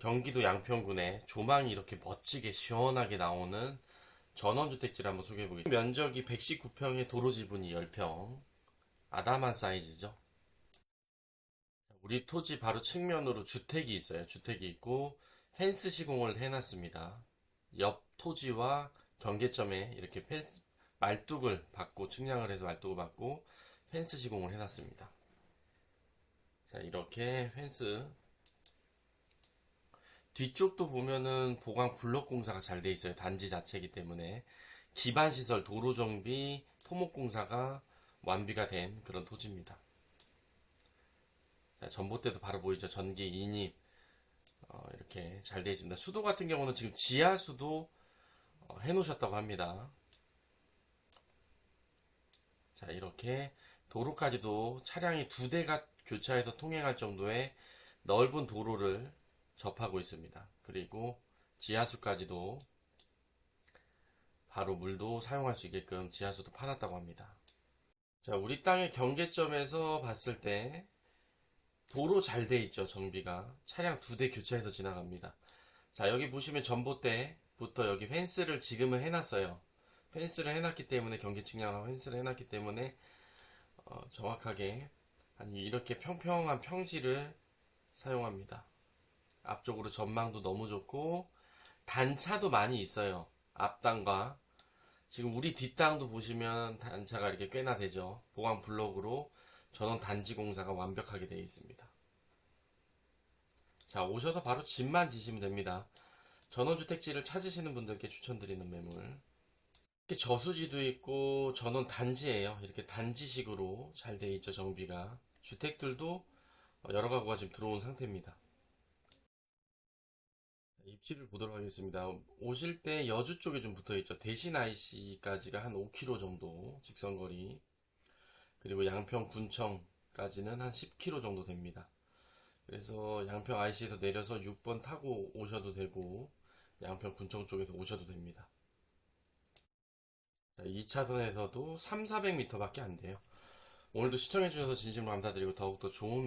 경기도 양평군에 조망이 이렇게 멋지게 시원하게 나오는 전원주택지를 한번 소개해 보겠습니다. 면적이 119평에 도로 지분이 10평. 아담한 사이즈죠. 우리 토지 바로 측면으로 주택이 있어요. 주택이 있고 펜스 시공을 해놨습니다. 옆 토지와 경계점에 이렇게 펜스, 말뚝을 받고 측량을 해서 말뚝을 받고 펜스 시공을 해놨습니다. 자 이렇게 펜스 뒤쪽도 보면은 보강 블록 공사가 잘 돼 있어요. 단지 자체이기 때문에 기반 시설 도로 정비 토목 공사가 완비가 된 그런 토지입니다. 자, 전봇대도 바로 보이죠. 전기 인입 어, 이렇게 잘 되어 있습니다. 수도 같은 경우는 지금 지하 수도 어, 해놓으셨다고 합니다. 자 이렇게 도로까지도 차량이 두 대가 교차해서 통행할 정도의 넓은 도로를 접하고 있습니다. 그리고 지하수까지도 바로 물도 사용할 수 있게끔 지하수도 파놨다고 합니다. 자, 우리 땅의 경계점에서 봤을 때 도로 잘 돼 있죠, 정비가. 차량 두 대 교차해서 지나갑니다. 자, 여기 보시면 전봇대부터 여기 펜스를 지금은 해놨어요. 펜스를 해놨기 때문에 경계 측량하고 펜스를 해놨기 때문에 어, 정확하게 아니 이렇게 평평한 평지를 사용합니다. 앞쪽으로 전망도 너무 좋고 단차도 많이 있어요. 앞땅과 지금 우리 뒷땅도 보시면 단차가 이렇게 꽤나 되죠. 보강 블록으로 전원 단지 공사가 완벽하게 되어 있습니다. 자 오셔서 바로 집만 지시면 됩니다. 전원주택지를 찾으시는 분들께 추천드리는 매물. 이렇게 저수지도 있고 전원 단지예요. 이렇게 단지식으로 잘 되어 있죠 정비가. 주택들도 여러 가구가 지금 들어온 상태입니다. 입지를 보도록 하겠습니다. 오실 때 여주 쪽에 좀 붙어 있죠. 대신 IC까지가 한 5km 정도 직선 거리. 그리고 양평 군청까지는 한 10km 정도 됩니다. 그래서 양평 IC에서 내려서 6번 타고 오셔도 되고 양평 군청 쪽에서 오셔도 됩니다. 2차선에서도 3, 400m 밖에 안 돼요. 오늘도 시청해주셔서 진심으로 감사드리고 더욱더 좋은